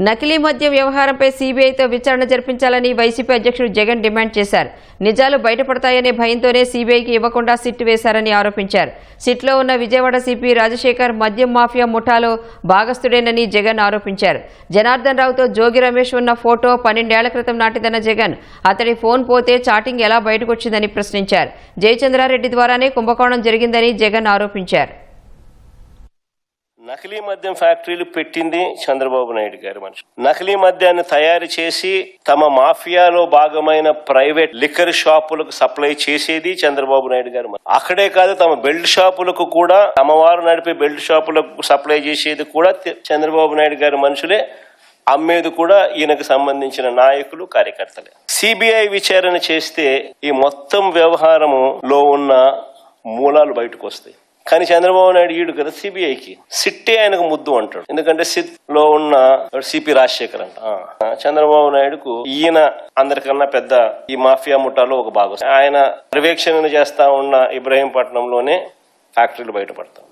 నకిలీ మద్యం వ్యవహారంపై సీబీఐతో విచారణ జరిపించాలని వైసీపీ అధ్యక్షుడు జగన్ డిమాండ్ చేశారు. నిజాలు బయటపడతాయనే భయంతోనే సీబీఐకి ఇవ్వకుండా సిట్ వేశారని ఆరోపించారు. సిట్లో ఉన్న విజయవాడ సిపి రాజశేఖర్ మద్యం మాఫియా ముఠాలో భాగస్థుడేనని జగన్ ఆరోపించారు. జనార్దన్ రావుతో జోగి రమేష్ ఉన్న ఫోటో పన్నెండేళ్ళ క్రితం నాటిదన్న జగన్. అతడి ఫోన్ పోతే చాటింగ్ ఎలా బయటకొచ్చిందని ప్రశ్నించారు. జయచంద్రారెడ్డి ద్వారానే కుంభకోణం జరిగిందని జగన్ ఆరోపించారు. నకిలీ మద్యం ఫ్యాక్టరీలు పెట్టింది చంద్రబాబు నాయుడు గారి మనిషి నకిలీ మద్యాన్ని తయారు చేసి తమ మాఫియాలో భాగమైన ప్రైవేట్ లిక్కర్ షాపులకు సప్లై చేసేది చంద్రబాబు నాయుడు గారు అక్కడే కాదు తమ బెల్ట్ షాపులకు కూడా తమవారు నడిపే బెల్ట్ షాపులకు సప్లై చేసేది కూడా చంద్రబాబు నాయుడు గారి మనుషులే. అమ్మేది కూడా ఈయనకు సంబంధించిన నాయకులు కార్యకర్తలే. సిబిఐ విచారణ చేస్తే ఈ మొత్తం వ్యవహారములో ఉన్న మూలాలు బయటకు వస్తాయి. కానీ చంద్రబాబు నాయుడు ఈడు కదా సిబిఐకి సిట్టే ఆయనకు ముద్దు అంటాడు. ఎందుకంటే సిట్లో ఉన్న సిపి రాజశేఖర్ అంట. చంద్రబాబు నాయుడుకు ఈయన అందరికన్నా పెద్ద ఈ మాఫియా ముఠాలో ఒక భాగం. ఆయన పర్యవేక్షణ చేస్తా ఉన్న ఇబ్రహీంపట్నంలోనే ఫ్యాక్టరీలు బయటపడతాం